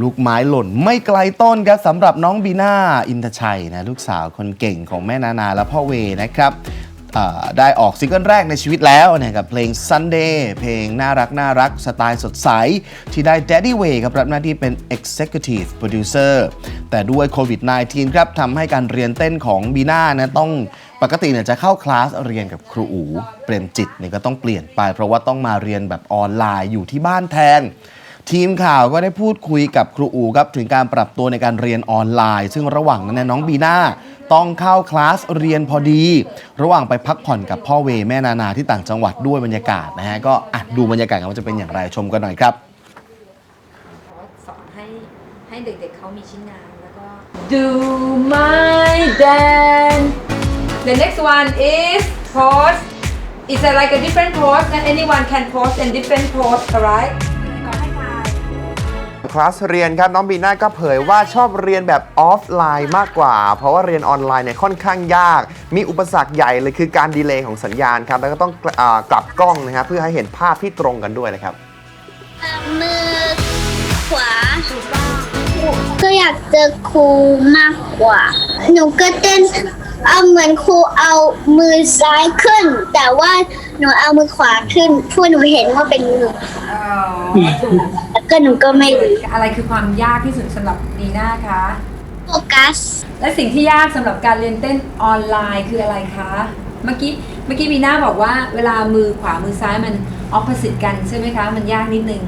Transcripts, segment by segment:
ลูกไม้หล่นไม่ไกลต้นครับสำหรับน้องบีน่าอินทชัยนะลูกสาวคนเก่งของแม่นานาและพ่อเวนะครับได้ออกซิงเกิลแรกในชีวิตแล้วนะครับเพลง Sunday เพลงน่ารักน่ารัก สไตล์สดใส ที่ได้ Daddy Way ครับรับหน้าที่เป็น Executive Producer แต่ด้วยโควิด -19 ครับทำให้การเรียนเต้นของบีน่านะต้องปกติเนี่ยจะเข้าคลาสเรียนกับครูอู เปรมจิตเนี่ยก็ต้องเปลี่ยนไป เพราะว่าต้องมาเรียนแบบออนไลน์อยู่ที่บ้านแทน ทีมข่าวก็ได้พูดคุยกับครูอูครับถึงการปรับตัวในการเรียนออนไลน์ ซึ่งระหว่างนั้นเนยน้องบีน่าต้องเข้าคลาสเรียนพอดี ระหว่างไปพักผ่อนกับพ่อเวแม่นานาที่ต่างจังหวัดด้วยบรรยากาศนะฮะก็อะดูบรรยากาศกันว่าจะเป็นอย่างไรชมกันหน่อยครับสอนให้ให้เด็กๆเขามีชิ้นงานแล้วก็ Do my dance The next one is pose It's a, like a different pose and anyone can pose in different pose alright ขอให้ทาย คลาสเรียนครับน้องบีน่าก็เผยว่าชอบเรียนแบบออฟไลน์มากกว่า เพราะว่าเรียนออนไลน์เนี่ยค่อนข้างยาก มีอุปสรรคใหญ่เลยคือการดีเลย์ของสัญญาณครับแล้วก็ต้องอกลับกล้องนะครับเพื่อให้เห็นภาพที่ตรงกันด้วยนะครับมือขวาก็อยากเจอครูมากกว่า หนูก็เต้น เอาเหมือนครูเอามือซ้ายขึ้น แต่ว่าหนูเอามือขวาขึ้นเพราะหนูเห็นว่าเป็นมือแล้วก็หนูก็ไม่รู้อะไรคือความยากที่สุดสำหรับดีน่าคะ โฟกัส และสิ่งที่ยากสำหรับการเรียนเต้นออนไลน์คืออะไรคะ เมื่อกี้เมื่อกี้บีน่าบอกว่าเวลามือขวามือซ้ายมันออ p o s i t e กันใช่ไหมคะ มันยากนิดนึง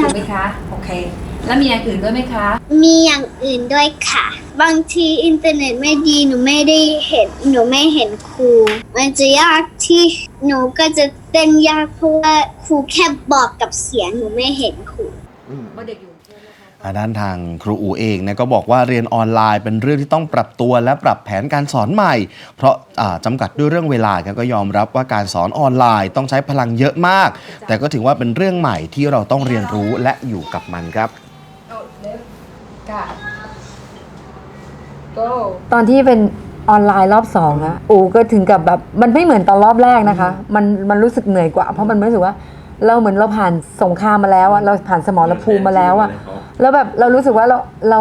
ถูกไหมคะ โอเค แล้วมีอย่างอื่นด้วยไหมคะ มีอย่างอื่นด้วยค่ะ บางทีอินเทอร์เน็ตไม่ดีหนูไม่ได้เห็นหนูไม่เห็นครู มันจะยากที่หนูก็จะเต้นยากเพราะว่าครูแค่บอกกับเสียงหนูไม่เห็นครู ว่าเด็กอยู่กรุงเทพนะคะด้านทางครูอูเองนะก็บอกว่าเรียนออนไลน์เป็นเรื่องที่ต้องปรับตัวและปรับแผนการสอนใหม่ เพราะอ่าจำกัดด้วยเรื่องเวลาครับก็ยอมรับว่าการสอนออนไลน์ต้องใช้พลังเยอะมาก แต่ก็ถือว่าเป็นเรื่องใหม่ที่เราต้องเรียนรู้และอยู่กับมันครับ เอาเล็บกะ go ตอนที่เป็นออนไลน์รอบสองอะอูก็ถึงกับแบบมันไม่เหมือนตอนรอบแรกนะคะ มันมันรู้สึกเหนื่อยกว่า เพราะมันรู้สึกว่า เราเหมือนเราผ่านสงครามมาแล้วอะเราผ่านสมรภูมิมาแล้วอะแล้วแบบเรารู้สึกว่าเราเรา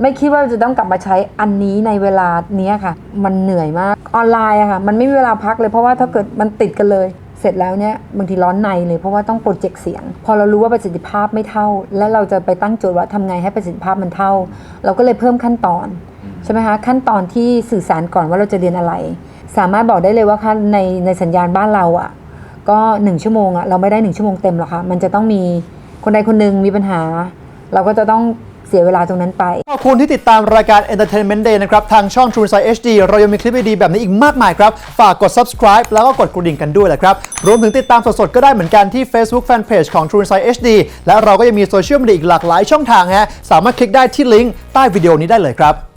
ไม่คิดว่าจะต้องกลับมาใช้อันนี้ในเวลาเนี้ยค่ะ มันเหนื่อยมากออนไลน์อะค่ะ มันไม่มีเวลาพักเลยเพราะว่าถ้าเกิดมันติดกันเลย เสร็จแล้วเนี่ยบางทีร้อนในเลยเพราะว่าต้องโปรเจกต์เสียง พอเรารู้ว่าประสิทธิภาพไม่เท่า แล้วเราจะไปตั้งโจทย์ว่าทำไงให้ประสิทธิภาพมันเท่า เราก็เลยเพิ่มขั้นตอนใช่ไหมคะขั้นตอนที่สื่อสารก่อนว่าเราจะเรียนอะไร สามารถบอกได้เลยว่าคะในในสัญญาณบ้านเราอะ่ะ ก็หนึ่งชั่วโมงอะ่ะเราไม่ได้หนึ่งชั่วโมงเต็มหรอกค่ะมันจะต้องมีคนใดคนหนึ่งมีปัญหา เราก็จะต้องเสียเวลาตรงนั้นไป ขอบคุณที่ติดตามรายการ Entertainment Day นะครับ ทางช่อง True Insight HD เรายังมีคลิปดีๆแบบนี้อีกมากมายครับ ฝากกด subscribe แล้วก็กดกระดิ่งกันด้วยแหละครับ รวมถึงติดตามสดๆ ก็ได้เหมือนกันที่ Facebook Fanpage ของ True Insight HD และเราก็ยังมีโซเชียลมีเดียอีกหลากหลายช่องทางฮะสามารถคลิกได้ที่ลิงก์ใต้วิดีโอนี้ได้เลยครับ